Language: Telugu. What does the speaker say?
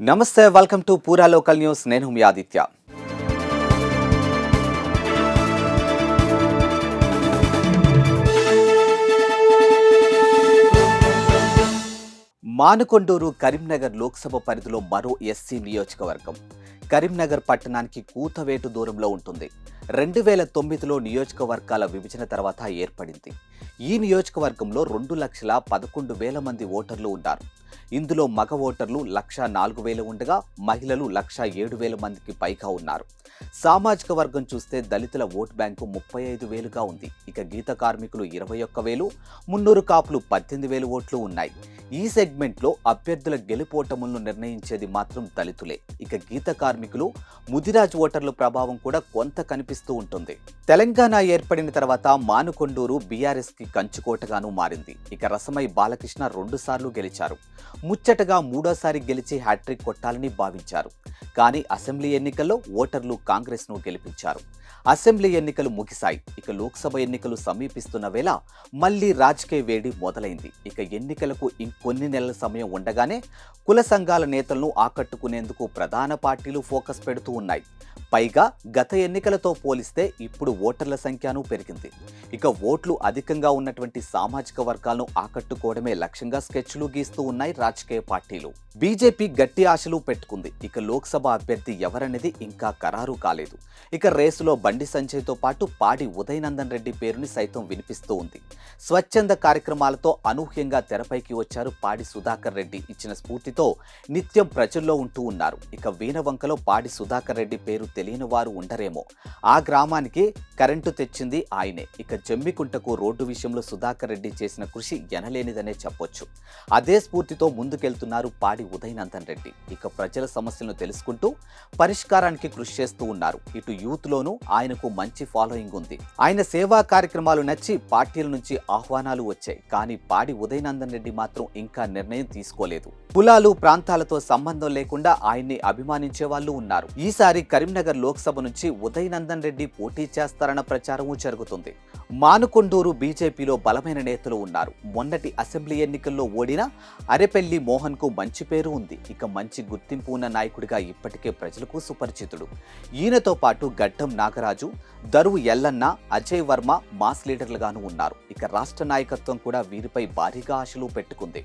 నమస్తే welcome to Pura local news. నేను మీ ఆదిత్య. మానుకొండూరు కరీంనగర్ లోక్సభ పరిధిలో మరో ఎస్సీ నియోజకవర్గం. కరీంనగర్ పట్టణానికి కూతవేటు దూరంలో ఉంటుంది. రెండు వేల తొమ్మిదిలో నియోజకవర్గాల విభజన తర్వాత ఏర్పడింది. ఈ నియోజకవర్గంలో రెండు లక్షల పదకొండు వేల మంది ఓటర్లు ఉన్నారు. ఇందులో మగ ఓటర్లు లక్ష నాలుగు వేలు ఉండగా మహిళలు లక్ష ఏడు వేల మందికి పైగా ఉన్నారు. సామాజిక వర్గం చూస్తే దళితుల ఓటు బ్యాంకు ముప్పై ఐదు వేలుగా ఉంది. ఇక గీత కార్మికులు ఇరవై ఒక్క వేలు మున్నూరు కాపులు పద్దెనిమిది వేలు ఓట్లు ఉన్నాయి. ఈ సెగ్మెంట్లో అభ్యర్థుల గెలుపోటములను నిర్ణయించేది మాత్రం దళితులే. ఇక గీత కార్మికులు ముదిరాజ్ ఓటర్ల ప్రభావం కూడా కొంత కనిపిస్తూ ఉంటుంది. తెలంగాణ ఏర్పడిన తర్వాత మానుకొండూరు బీఆర్ఎస్కి కంచుకోటగాను మారింది. ఇక రసమై బాలకృష్ణ రెండుసార్లు గెలిచారు. ముచ్చటగా మూడోసారి గెలిచి హ్యాట్రిక్ కొట్టాలని భావించారు. కానీ అసెంబ్లీ ఎన్నికల్లో ఓటర్లు కాంగ్రెస్ను గెలిపించారు. అసెంబ్లీ ఎన్నికలు ముగిశాయి. ఇక లోక్సభ ఎన్నికలు సమీపిస్తున్న వేళ మళ్ళీ రాజకీయ వేడి మొదలైంది. ఇక ఎన్నికలకు ఇంకొన్ని నెలల సమయం ఉండగానే కుల సంఘాల నేతలను ఆకట్టుకునేందుకు ప్రధాన పార్టీలు ఫోకస్ పెడుతూ ఉన్నాయి. పైగా గత ఎన్నికలతో పోలిస్తే ఇప్పుడు ఓటర్ల సంఖ్యను పెరిగింది. ఇక ఓట్లు అధికంగా ఉన్నటువంటి సామాజిక వర్గాలను ఆకట్టుకోవడమే లక్ష్యంగా స్కెచ్లు గీస్తూ ఉన్నాయి రాజకీయ పార్టీలు. బీజేపీ గట్టి ఆశలు పెట్టుకుంది. ఇక లోక్సభ అభ్యర్థి ఎవరనేది ఇంకా ఖరారు కాలేదు. ఇక రేసులో బండి సంజయ్తో పాటు పాడి ఉదయనందన్ రెడ్డి పేరుని సైతం వినిపిస్తూ ఉంది. స్వచ్ఛంద కార్యక్రమాలతో అనూహ్యంగా తెరపైకి వచ్చారు పాడి సుధాకర్ రెడ్డి. ఇచ్చిన స్ఫూర్తితో నిత్యం ప్రజల్లో ఉంటూ ఉన్నారు. ఇక వీణవంకలో పాడి సుధాకర్ రెడ్డి పేరు తెలియని వారు ఉండరేమో ఆ గ్రామానికి కరెంటు తెచ్చింది ఆయనే. ఇక జమ్మికుంటకు రోడ్డు విషయంలో సుధాకర్ రెడ్డి చేసిన కృషి ఎనలేనిదనే చెప్పొచ్చు. అదే స్ఫూర్తితో ముందుకెళ్తున్నారు పాడి ఉదయనందన్ రెడ్డి. ఇక ప్రజల సమస్యలను తెలుసుకుంటూ పరిష్కారానికి కృషి చేస్తూ ఉన్నారు. ఇటు యూత్లోనూ ఆయనకు మంచి ఫాలోయింగ్ ఉంది. ఆయన సేవా కార్యక్రమాలు నచ్చి పార్టీల నుంచి ఆహ్వానాలు వచ్చాయి. కానీ పాడి ఉదయనందన్ రెడ్డి మాత్రం ఇంకా నిర్ణయం తీసుకోలేదు. కులాలు ప్రాంతాలతో సంబంధం లేకుండా ఆయన్ని అభిమానించే వాళ్ళు ఉన్నారు. ఈసారి కరీంనగర్ లోక్సభ నుంచి ఉదయనందన్ రెడ్డి పోటీ చేస్తారు విస్తరణ ప్రచారము జరుగుతుంది. మానుకొండూరు బీజేపీలో బలమైన నేతలు ఉన్నారు. మొన్నటి అసెంబ్లీ ఎన్నికల్లో ఓడిన అరెపెల్లి మోహన్కు మంచి పేరు ఉంది. ఇక మంచి గుర్తింపు ఉన్న నాయకుడిగా ఇప్పటికే ప్రజలకు సుపరిచితుడు. ఈయనతో పాటు గడ్డం నాగరాజు దరువు ఎల్లన్న అజయ్ వర్మ మాస్ లీడర్లుగాను ఉన్నారు. ఇక రాష్ట్ర నాయకత్వం కూడా వీరిపై భారీగా ఆశలు పెట్టుకుంది.